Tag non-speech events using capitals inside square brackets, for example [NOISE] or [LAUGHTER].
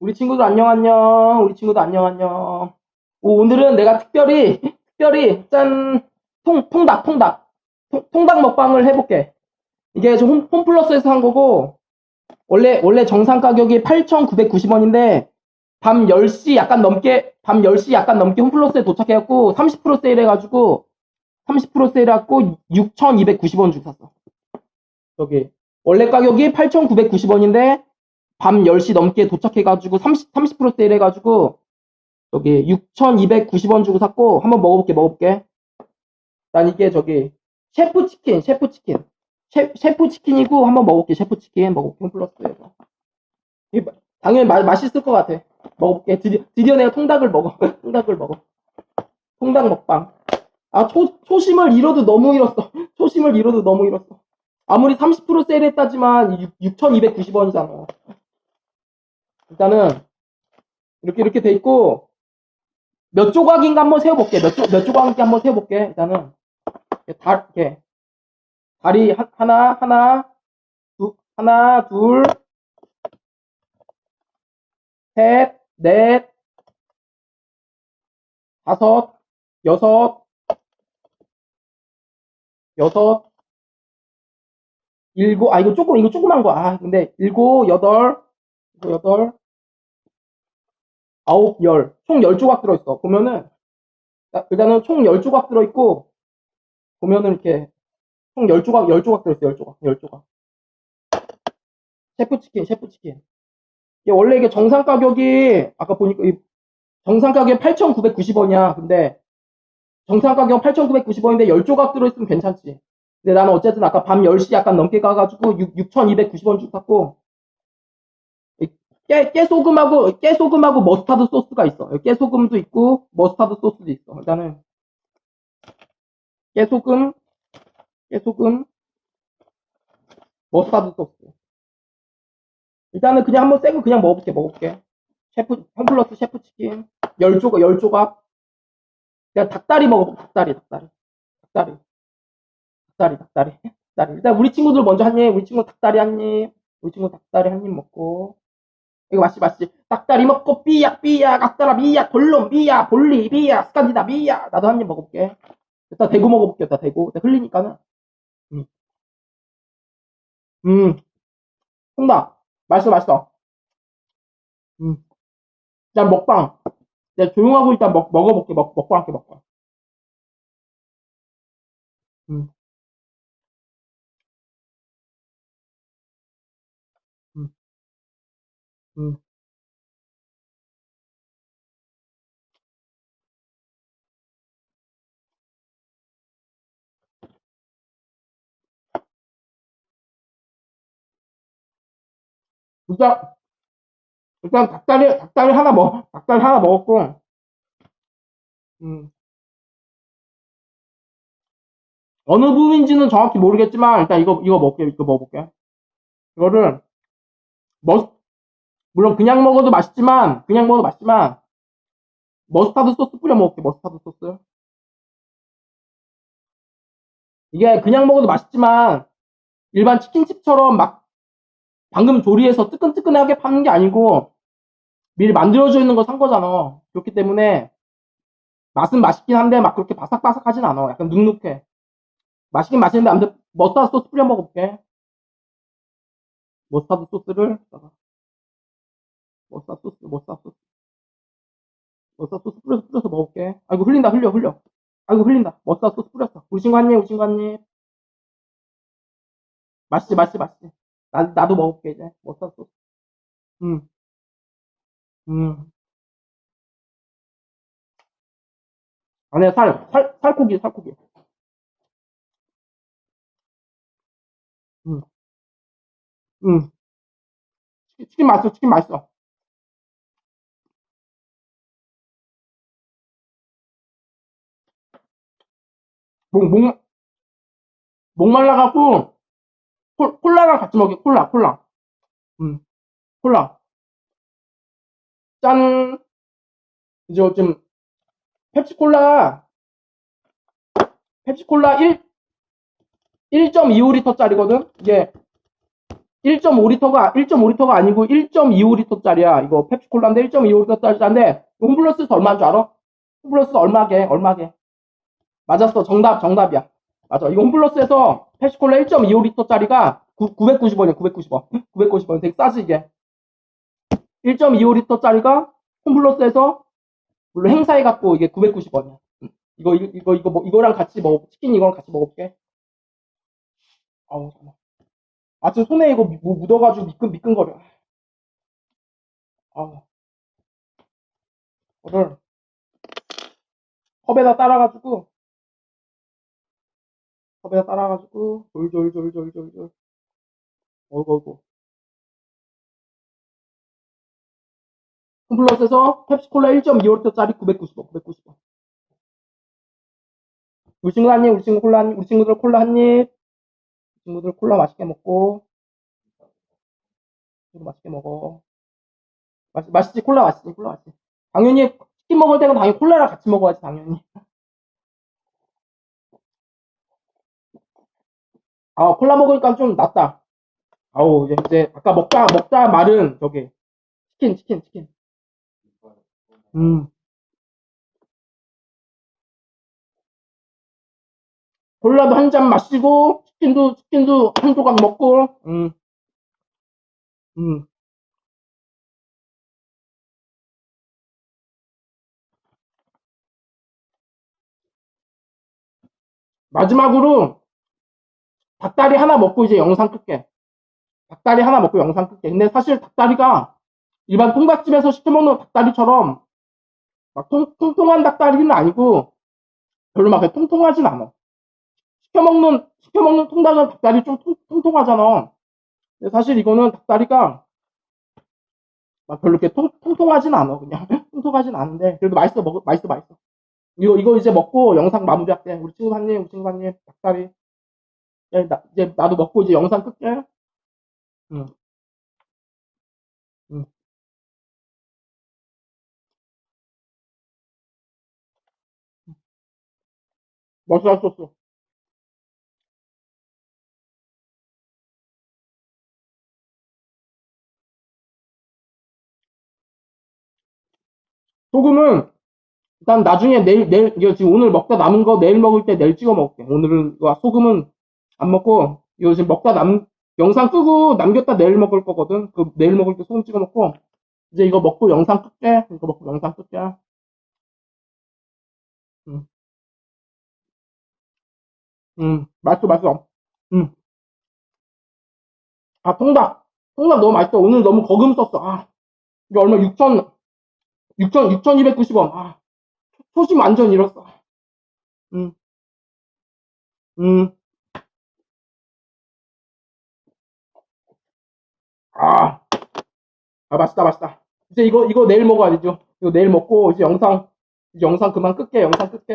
우리 친구들 안녕 안녕. 우리 친구들 안녕 안녕. 오, 오늘은 내가 특별히 특별히 짠 통, 통닭 통닭 통, 통닭 먹방을 해볼게. 이게 좀 홈, 홈플러스에서 한 거고 원래 원래 정상 가격이 8,990원인데 밤 10시 약간 넘게 밤 10시 약간 넘게 홈플러스에 도착해갖고 30% 세일해가지고 30% 세일해갖고 6,290원 주고 샀어. 여기 원래 가격이 8,990원인데 밤 10시 넘게 도착해가지고 30, 30% 세일해가지고 여기 6,290원 주고 샀고 한번 먹어볼게 먹어볼게. 난 이게 저기 셰프 치킨 셰프 치킨. 셰, 셰프 치킨이고 한번 먹어볼게 셰프 치킨. 먹어볼게 이게 마- 당연히 마- 맛있을 것 같아. 먹어볼게. 드디어, 드디어 내가 통닭을 먹어. [LAUGHS] 통닭을 먹어. 통닭 먹방. 아 초, 초심을 잃어도 너무 잃었어. [LAUGHS] 초심을 잃어도 너무 잃었어. 아무리 30% 세일했다지만 6,290원이잖아 일단은 이렇게 이렇게 돼 있고 몇 조각인가 한번 세워볼게. 몇, 조, 몇 조각인가 한번 세워볼게. 일단은 다 이렇게 다리 하- 하나 하나 두 하나 둘 셋, 넷, 다섯, 여섯, 여섯, 일곱, 아, 이거 조금, 이거 조그만 거. 아, 근데, 일곱, 여덟, 여덟, 아홉, 열. 총 열 조각 들어있어. 보면은, 자, 일단은 총 열 조각 들어있고, 보면은 이렇게, 총 열 조각, 열 조각 들어있어. 열 조각, 열 조각. 셰프치킨, 셰프치킨. 이게 원래 이게 정상 가격이, 아까 보니까, 이 정상 가격이 8,990원이야. 근데, 정상 가격 8,990원인데 10조각 들어있으면 괜찮지. 근데 나는 어쨌든 아까 밤 10시 약간 넘게 가가지고 6, 6,290원 주고 샀고, 이 깨, 깨소금하고, 깨소금하고 머스타드 소스가 있어. 깨소금도 있고, 머스타드 소스도 있어. 일단은, 깨소금, 깨소금, 머스타드 소스. 일단은 그냥 한번 새거 그냥 먹어볼게, 먹어볼게. 셰프, 홈플러스 셰프 치킨. 10조각, 10조각. 그냥 닭다리 먹어, 닭다리, 닭다리. 닭다리. 닭다리, 닭다리. 닭다리. 일단 우리 친구들 먼저 한 입, 우리 친구 닭다리 한 입, 우리 친구 닭다리 한 입 먹고. 이거 맛있지, 맛있지. 닭다리 먹고 삐약, 삐약, 악다라 삐약, 볼론 삐약, 볼리 삐약. 나도 한 입 먹어볼게. 일단 대구 먹어볼게, 일단 대구. 일단 흘리니까는. 음. 음. 통닭. 맛있어, 맛있어. 음. 일단 먹방. 내가 조용하고 일단 먹, 먹어볼게, 먹, 먹방 할게. 음. 음. 음. 일단, 일단 닭다리, 닭다리 하나 먹, 닭다리 하나 먹었고, 음, 어느 부위인지는 정확히 모르겠지만, 일단 이거, 이거 먹게, 이거 먹어볼게. 이거를, 머스, 물론 그냥 먹어도 맛있지만, 그냥 먹어도 맛있지만, 머스타드 소스 뿌려 먹을게, 머스타드 소스. 이게 그냥 먹어도 맛있지만, 일반 치킨집처럼 막, 방금 조리해서 뜨끈뜨끈하게 파는 게 아니고, 미리 만들어져 있는 거산 거잖아. 그렇기 때문에, 맛은 맛있긴 한데 막 그렇게 바삭바삭하진 않아. 약간 눅눅해. 맛있긴 맛있는데 아무튼 머스타드 소스 뿌려 먹어볼게. 머스타드 소스를 머스타드 소스, 머스타드 소스, 머스타드 소스 뿌려서 뿌려서 먹을게. 아이고 흘린다, 흘려, 흘려. 아이고 흘린다. 머스타드 소스 뿌렸어. 우리 친구 한 입, 우리 친구 한 입. 맛있지, 맛있지, 맛있지. 나, 나도 먹을게 이제 머스타드 소스. 음, 음. 안에 살, 살, 살코기, 살코기. 음, 음. 치킨, 치킨 맛있어, 치킨 맛있어. 목, 목, 목 말라갖고, 콜, 콜라랑 같이 먹게, 콜라, 콜라. 음, 콜라. 짠! 이제 좀, 펩시콜라, 펩시콜라 1, 1.25리터 짜리거든? 이게, 1.5리터가 1.5리터가 아니고 1.25리터 짜리야. 이거 펩시콜라인데 1.25리터 짜리인데 홈플러스에서 얼마인 줄 알아? 홈플러스 얼마게? 얼마게? 맞았어. 정답 정답이야. 맞아. 이거 홈플러스에서 펩시콜라 1.25리터짜리가 990원이야. 990원. 990원. 되게 싸지 이게. 1.25리터짜리가 홈플러스에서 물론 행사해 갖고 이게 990원이야. 이거 이거 이거 뭐 이거랑 같이 먹어 치킨 이거랑 같이 먹어볼게. 아우 잠깐. 아침 손에 이거 뭐 묻어가지고 미끈 미끈거려. 아우. 이거를 컵에다 따라가지고 컵에다 따라가지고 졸졸졸졸졸졸. 어이구 어이구. 홈플러스에서 펩시콜라 1.25리터짜리 990원, 990원. 우리 친구 한 입, 우리 친구 콜라 한 입, 우리 친구들 콜라 한 입. 친구들 콜라 맛있게 먹고. 친구 맛있게 먹어. 맛, 맛있지? 콜라 맛있지? 콜라 맛있지? 당연히 치킨 먹을 때는 당연히 콜라랑 같이 먹어야지, 당연히. 아, 콜라 먹으니까 좀 낫다. 아우, 이제, 이제, 아까 먹다, 먹다 말은 저기, 치킨, 치킨, 치킨. 음. 콜라도 한 잔 마시고, 치킨도, 치킨도 한 조각 먹고, 음, 음. 마지막으로, 닭다리 하나 먹고 이제 영상 끌게. 닭다리 하나 먹고 영상 끌게. 근데 사실 닭다리가 일반 통닭집에서 시켜먹는 닭다리처럼 막 통, 통통한 닭다리는 아니고 별로 막 통통하진 않아. 시켜먹는, 시켜먹는 통닭은 닭다리 좀 통, 통통하잖아. 근데 사실 이거는 닭다리가 막 별로 이렇게 통, 통통하진 않아. 그냥 [LAUGHS] 통통하진 않은데 그래도 맛있어. 먹, 맛있어, 맛있어. 이거, 이거 이제 먹고 영상 마무리할게. 우리 친구 한 입, 우리 친구 한 입, 닭다리. 야, 나, 이제 나도 먹고 이제 영상 끌게. 응. 응. 맛있어, 맛있어. 소금은 일단 나중에 내일, 내일, 이거 지금 오늘 먹다 남은 거 내일 먹을 때 내일 찍어 먹을게. 오늘은 소금은 안 먹고, 이거 지금 먹다 남, 영상 끄고 남겼다 내일 먹을 거거든. 그 내일 먹을 때 소금 찍어 먹고, 이제 이거 먹고 영상 끌게. 이거 먹고 영상 끌게. 음, 음, 맛있어, 맛있어. 음. 아, 통닭. 통닭 너무 맛있어. 오늘 너무 거금 썼어. 아, 이거 얼마 6천, 6천, 6,290원. 아, 초심 완전 잃었어. 음, 음, 아, 아, 맛있다, 맛있다. 이제 이거, 이거 내일 먹어야 되죠. 이거 내일 먹고, 이제 영상, 이제 영상 그만 끌게, 영상 끌게.